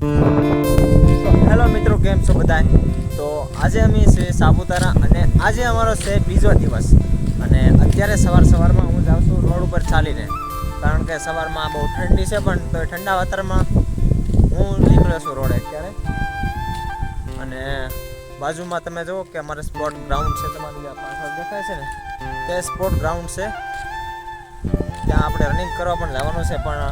Hello મિત્રો, કેમ છો બધા તો આજે અમે છે સાપુતારા અને આજે અમારો છે બીજો દિવસ. અને અત્યારે સવાર સવારમાં હું જાઉં છું રોડ ઉપર ચાલીને. કારણ કે સવારમાં બહુ ઠંડી છે, પણ તો ઠંડા વાતાવરણમાં હું નીકળ્યો છું રોડે અત્યારે. અને બાજુમાં તમે જુઓ કે અમારે સ્પોર્ટ ગ્રાઉન્ડ છે, તમારી પાછળ દેખાય છે ને? તે સ્પોર્ટ ગ્રાઉન્ડ છે. આપણે રનિંગ કરવા પણ જવાનું છે, પણ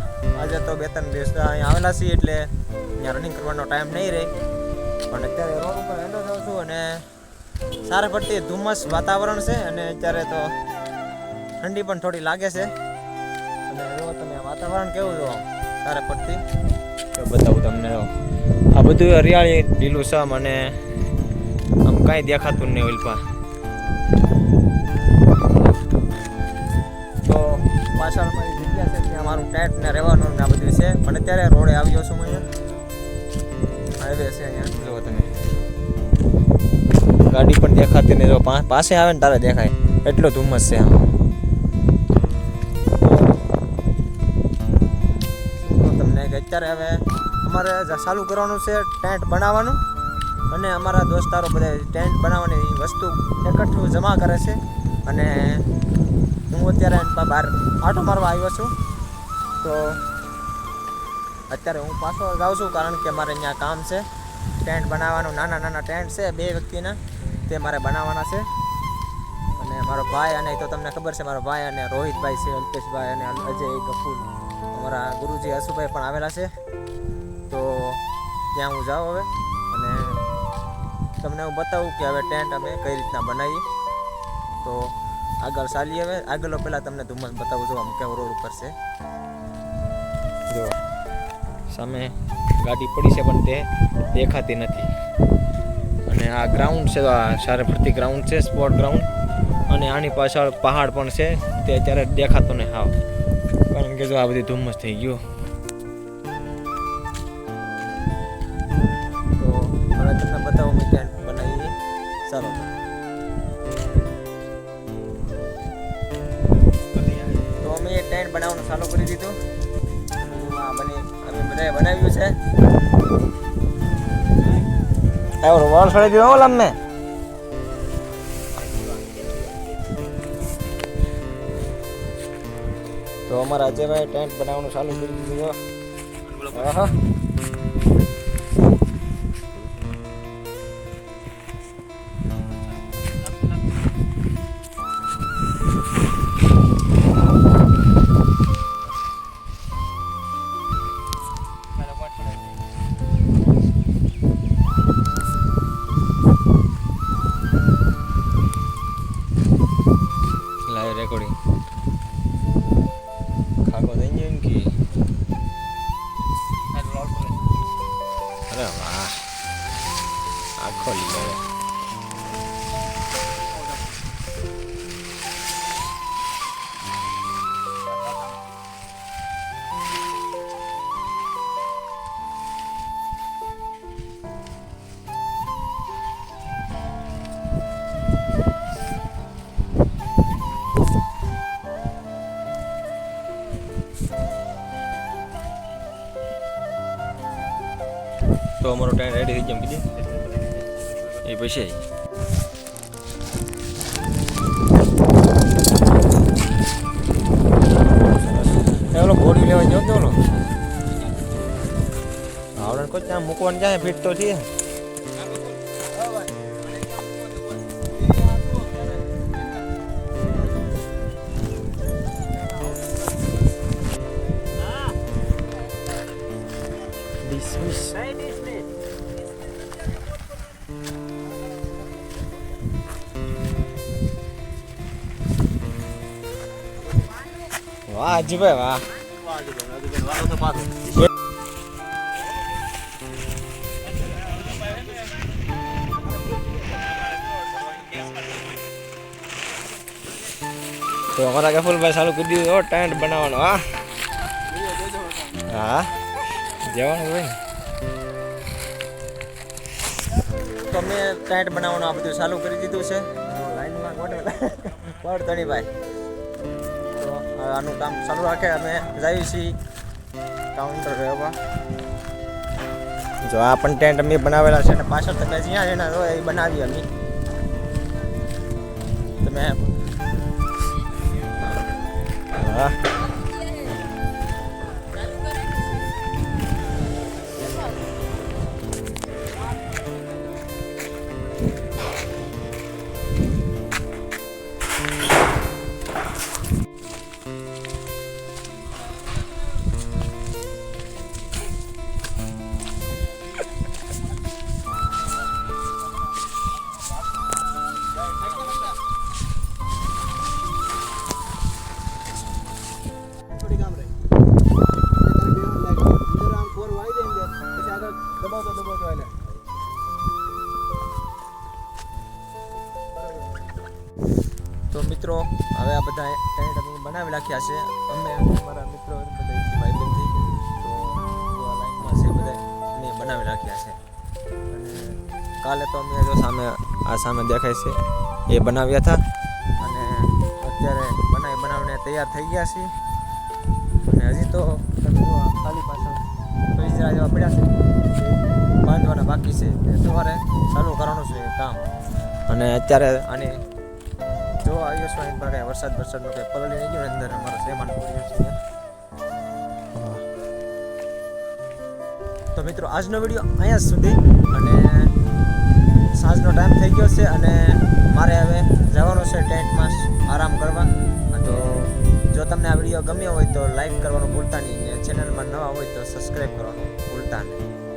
આજે તો બે ત્રણ દિવસ અહીંયા આવેલા છીએ એટલે અહીંયા રનિંગ કરવાનો ટાઈમ નહીં રહે. પણ અત્યારે રોડ ઉપર હેલો જાઉં છું અને સારા પડતી ધુમ્મસ વાતાવરણ છે અને અત્યારે તો ઠંડી પણ થોડી લાગે છે. અને જો તમે વાતાવરણ કેવું જો સારા પડતી? તો બતાવું તમને આ બધું હરિયાળી, લીલું છમ અને આમ કાંઈ દેખાતું નહીં ઓલપા પાછળ મારી જગ્યા છે ત્યાં મારું ટેન્ટ ને રહેવાનું ને આ બધું છે. પણ અત્યારે રોડે આવ્યો છું હું અહીંયા. હાઈવે છે અહીંયા. જુઓ તમે. ગાડી પણ દેખાતી નહીં. જો પાસે આવે ને તારે દેખાય. એટલો ધુમ્મસ છે આમ. તમને કે અત્યારે હવે અમારે ચાલુ કરવાનું છે ટેન્ટ બનાવવાનું. અને અમારા દોસ્તારો બધા ટેન્ટ બનાવવાની વસ્તુ એકઠું જમા કરે છે. અને હું અત્યારે બહાર આટો મારવા આવ્યો છું. તો અત્યારે હું પાછો જાઉં છું કારણ કે મારે અહીંયા કામ છે. ટેન્ટ બનાવવાનું, નાના નાના ટેન્ટ છે બે વ્યક્તિના. તે મારે બનાવવાના છે. અને મારો ભાઈ અને તો તમને ખબર છે, મારો ભાઈ અને રોહિતભાઈ છે, અલ્પેશભાઈ અને અજય ગફુર અમારા ગુરુજી હસુભાઈ પણ આવેલા છે. તો ત્યાં હું જાઉં હવે. અને તમને હું બતાવું કે હવે ટેન્ટ અમે કઈ રીતના બનાવીએ. તો આગળ ચાલીએ હવે. આગળ પહેલાં તમને ધુમ્મસ બતાવું જો આમ કેવો રોડ ઉપર છે. જો, સામે ગાડી પડી છે, પણ તે દેખાતી નથી. અને આ ગ્રાઉન્ડ છે આ સારે ફરતી ગ્રાઉન્ડ છે સ્પોર્ટ ગ્રાઉન્ડ અને આની પાછળ પહાડ પણ છે, તે અત્યારે દેખાતો નહીં હાવ. કારણ કે જો આ બધી ધુમ્મસ થઈ ગયું. બનાવવાનું ચાલુ કરી દીધું. બધાએ બનાવ્યું છે. એવો વોલ છોડી દીધો ઓલા મેં તો અમારા અજયભાઈ ટેન્ટ બનાવવાનું ચાલુ કરી દીધું છે. આહા. તો અમારો ટાઈમ રેડી થઈ ગયો કીધે. એ પછી એલો ઘોડી લેવા ગયો તો ઓલો? આવડે કોઈ ત્યાં મૂકવાનું જાય ફીટ તો છે. વાહ અજીભાઈ વાહ. તો અમારા ગફુલભાઈ ચાલુ કરી દીધું. હો ટેન્ટ બનાવવાનો હા. હા. જવાનું ભાઈ તો મેં ટેન્ટ બનાવવાનું આ બધું ચાલુ કરી દીધું છે. લાઈનમાં ગોઠવેલા. પડ ધણીભાઈ તો હવે આનું કામ ચાલુ રાખે અમે જઈએ છીએ કાઉન્ટર રહેવા જો આ પણ ટેન્ટ અમે બનાવેલા છે અને પાછળ તમે જ્યાં એના હોય એ બનાવી અમે. તમે હા. પછી તો દબાવ તો એટલે તો મિત્રો, હવે આ બધા ટેન્ટ અમે બનાવી રાખ્યા છે. અમે અમારા મિત્રો બધા ભાઈ તો આ લાઈનમાં છે બધા અમે બનાવી રાખ્યા છે. કાલે તો અમે જો સામે, આ સામે દેખાય છે, એ બનાવ્યા હતા. અને અત્યારે બનાવી, બનાવીને તૈયાર થઈ ગયા છીએ. અને હજી તો ખાલી પાછળ પૈસા જેવા પડ્યા છે. બાકી છે. તે સવારે ચાલુ કરવાનું છે કામ. અને અત્યારે આની જો આવ્યો છો એક કાંઈ વરસાદ વરસાદનો કંઈ પલળી નહીં ગયો અંદર અમારો સેમાન પડ્યો છે તો મિત્રો, આજનો વીડિયો અહીંયા સુધી અને સાંજનો ટાઈમ થઈ ગયો છે અને મારે હવે જવાનું છે ટેન્ટમાં આરામ કરવા. તો જો તમને આ વીડિયો ગમ્યો હોય તો લાઈક કરવાનું ભૂલતા નહીં ચેનલમાં નવા હોય તો સબસ્ક્રાઈબ કરવાનું ભૂલતા નહીં.